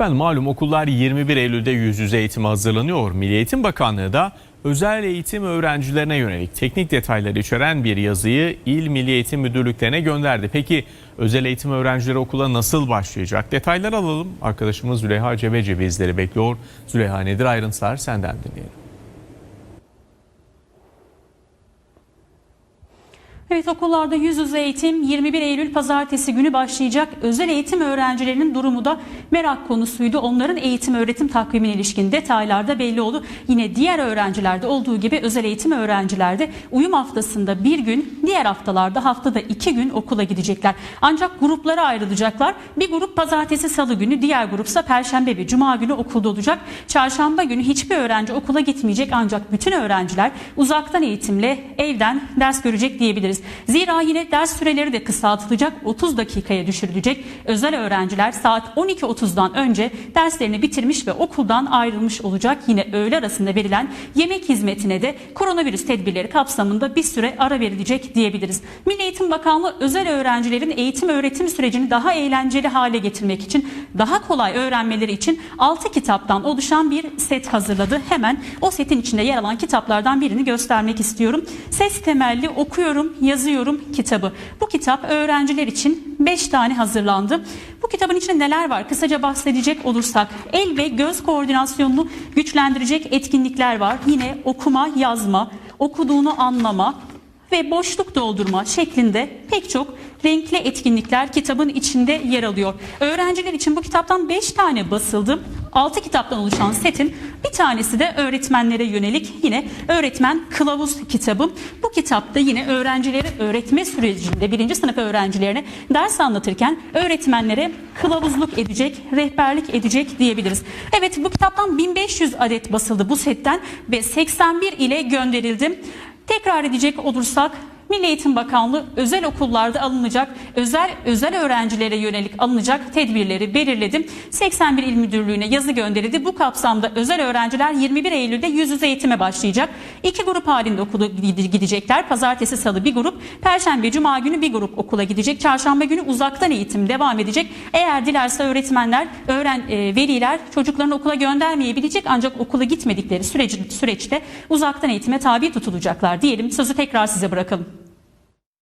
Efendim malum okullar 21 Eylül'de yüz yüze eğitime hazırlanıyor. Milli Eğitim Bakanlığı da özel eğitim öğrencilerine yönelik teknik detayları içeren bir yazıyı İl Milli Eğitim Müdürlüklerine gönderdi. Peki özel eğitim öğrencileri okula nasıl başlayacak? Detayları alalım. Arkadaşımız Züleyha Cebeci bizleri bekliyor. Züleyha nedir ayrıntılar senden dinleyelim. Evet okullarda yüz yüze eğitim 21 Eylül pazartesi günü başlayacak. Özel eğitim öğrencilerinin durumu da merak konusuydu. Onların eğitim öğretim takvimine ilişkin detaylarda belli oldu. Yine diğer öğrencilerde olduğu gibi özel eğitim öğrencilerde uyum haftasında bir gün, diğer haftalarda haftada iki gün okula gidecekler. Ancak gruplara ayrılacaklar. Bir grup pazartesi salı günü, diğer grupsa perşembe ve cuma günü okulda olacak. Çarşamba günü hiçbir öğrenci okula gitmeyecek ancak bütün öğrenciler uzaktan eğitimle evden ders görecek diyebiliriz. Zira yine ders süreleri de kısaltılacak 30 dakikaya düşürülecek. Özel öğrenciler saat 12.30'dan önce derslerini bitirmiş ve okuldan ayrılmış olacak. Yine öğle arasında verilen yemek hizmetine de koronavirüs tedbirleri kapsamında bir süre ara verilecek diyebiliriz. Milli Eğitim Bakanlığı özel öğrencilerin eğitim öğretim sürecini daha eğlenceli hale getirmek için daha kolay öğrenmeleri için 6 kitaptan oluşan bir set hazırladı. Hemen o setin içinde yer alan kitaplardan birini göstermek istiyorum. Ses temelli okuyorum, yazıyorum kitabı. Bu kitap öğrenciler için 5 tane hazırlandı. Bu kitabın içinde neler var? Kısaca bahsedecek olursak el ve göz koordinasyonunu güçlendirecek etkinlikler var. Yine okuma, yazma, okuduğunu anlama, ve boşluk doldurma şeklinde pek çok renkli etkinlikler kitabın içinde yer alıyor. Öğrenciler için bu kitaptan 5 tane basıldı. 6 kitaptan oluşan setin bir tanesi de öğretmenlere yönelik yine öğretmen kılavuz kitabı. Bu kitapta yine öğrencileri öğretme sürecinde birinci sınıf öğrencilerine ders anlatırken öğretmenlere kılavuzluk edecek, rehberlik edecek diyebiliriz. Evet bu kitaptan 1500 adet basıldı bu setten ve 81 ile gönderildi. Tekrar edecek olursak Milli Eğitim Bakanlığı özel okullarda alınacak, özel özel öğrencilere yönelik alınacak tedbirleri belirledi. 81 İl Müdürlüğü'ne yazı gönderildi. Bu kapsamda özel öğrenciler 21 Eylül'de yüz yüze eğitime başlayacak. İki grup halinde okula gidecekler. Pazartesi, salı bir grup, perşembe, cuma günü bir grup okula gidecek. Çarşamba günü uzaktan eğitim devam edecek. Eğer dilerse öğretmenler, öğren e, veliler çocuklarını okula göndermeyebilecek ancak okula gitmedikleri süreci, süreçte uzaktan eğitime tabi tutulacaklar diyelim. Sözü tekrar size bırakalım.